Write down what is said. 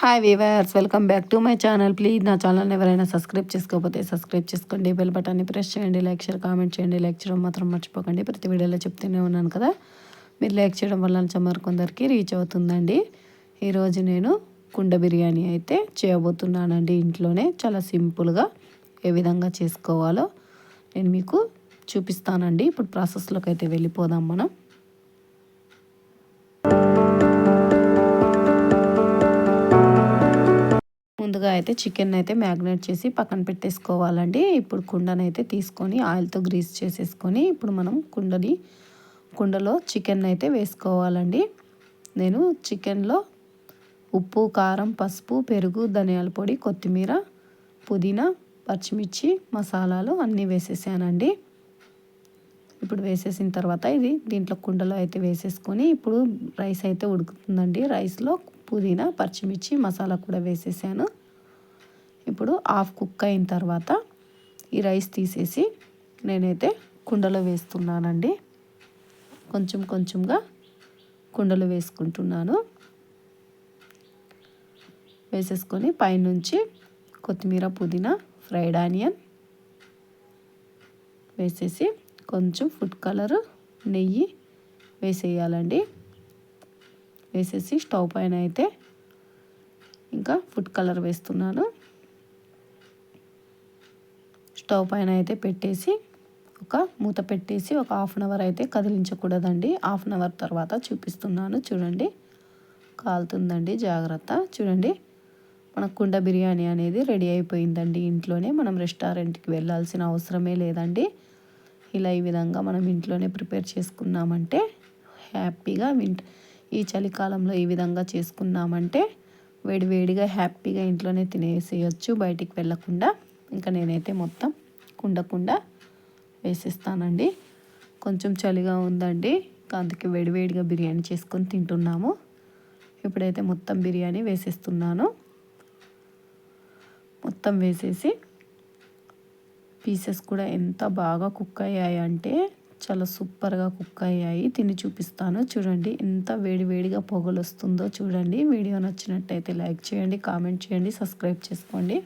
Hi viewers welcome back to my channel please నా ఛానల్ని ఎవరైనా సబ్స్క్రైబ్ చేసుకోకపోతే సబ్స్క్రైబ్ చేసుకోండి. బెల్ బటన్ని ప్రెస్ చేయండి లైక్ షేర్ కామెంట్ చేయండి. లైక్ చేయడం మాత్రం మర్చిపోకండి. ప్రతి వీడియోలో చెప్తూనే ఉన్నాను కదా. మీరు లైక్ చేయడం వల్ల మరి కొందరికి రీచ్ అవుతుందండి. ఈరోజు నేను కుండ బిర్యానీ అయితే చేయబోతున్నానండి ఇంట్లోనే. చాలా సింపుల్గా ఏ విధంగా చేసుకోవాలో నేను మీకు చూపిస్తానండి. ఇప్పుడు ప్రాసెస్లోకి అయితే వెళ్ళిపోదాం మనం. ముందుగా అయితే చికెన్ అయితే మ్యాగ్నేట్ చేసి పక్కన పెట్టేసుకోవాలండి. ఇప్పుడు కుండనైతే తీసుకొని ఆయిల్తో గ్రీస్ చేసేసుకొని ఇప్పుడు మనం కుండని కుండలో చికెన్ అయితే వేసుకోవాలండి. నేను చికెన్లో ఉప్పు కారం పసుపు పెరుగు ధనియాల పొడి కొత్తిమీర పుదీనా పచ్చిమిర్చి మసాలాలు అన్నీ వేసేసానండి. ఇప్పుడు వేసేసిన తర్వాత ఇది దీంట్లో కుండలో అయితే వేసేసుకొని ఇప్పుడు రైస్ అయితే ఉడుకుతుందండి. రైస్లో పుదీనా పచ్చిమిర్చి మసాలా కూడా వేసేసాను. ఇప్పుడు హాఫ్ కుక్ అయిన తర్వాత ఈ రైస్ తీసేసి నేనైతే కుండలో వేస్తున్నానండి. కొంచెం కొంచెంగా కుండలో వేసుకుంటున్నాను. వేసేసుకొని పైనుంచి కొత్తిమీర పుదీనా ఫ్రైడ్ ఆనియన్ వేసేసి కొంచెం ఫుడ్ కలర్ నెయ్యి వేసేయాలండి. వేసేసి స్టవ్ పైన అయితే ఇంకా ఫుడ్ కలర్ వేస్తున్నాను. స్టవ్ పైన అయితే పెట్టేసి ఒక మూత పెట్టేసి ఒక హాఫ్ అన్ అవర్ అయితే కదిలించకూడదండి. హాఫ్ అన్ అవర్ తర్వాత చూపిస్తున్నాను. చూడండి. కాలుతుందండి. జాగ్రత్త. చూడండి. మన కుండ బిర్యానీ అనేది రెడీ అయిపోయిందండి. ఇంట్లోనే మనం రెస్టారెంట్కి వెళ్ళాల్సిన అవసరమే లేదండి. ఇలా ఈ విధంగా మనం ఇంట్లోనే ప్రిపేర్ చేసుకున్నామంటే హ్యాపీగా వింట ఈ చలికాలంలో ఈ విధంగా చేసుకున్నామంటే వేడివేడిగా హ్యాపీగా ఇంట్లోనే తినేసేయచ్చు. బయటికి వెళ్ళకుండా ఇంకా నేనైతే మొత్తం కుండ కుండ వేసేస్తానండి. కొంచెం చలిగా ఉందండి. అందుకే వేడివేడిగా బిర్యానీ చేసుకొని తింటున్నాము. ఇప్పుడైతే మొత్తం బిర్యానీ వేసేస్తున్నాను. మొత్తం వేసేసి పీసెస్ కూడా ఎంత బాగా కుక్ అయ్యాయి అంటే చాలా సూపర్గా కుక్ అయ్యాయి. తిని చూపిస్తాను. చూడండి ఎంత వేడివేడిగా పొగలు వస్తుందో చూడండి. వీడియో నచ్చినట్టయితే లైక్ చేయండి కామెంట్ చేయండి సబ్స్క్రైబ్ చేసుకోండి.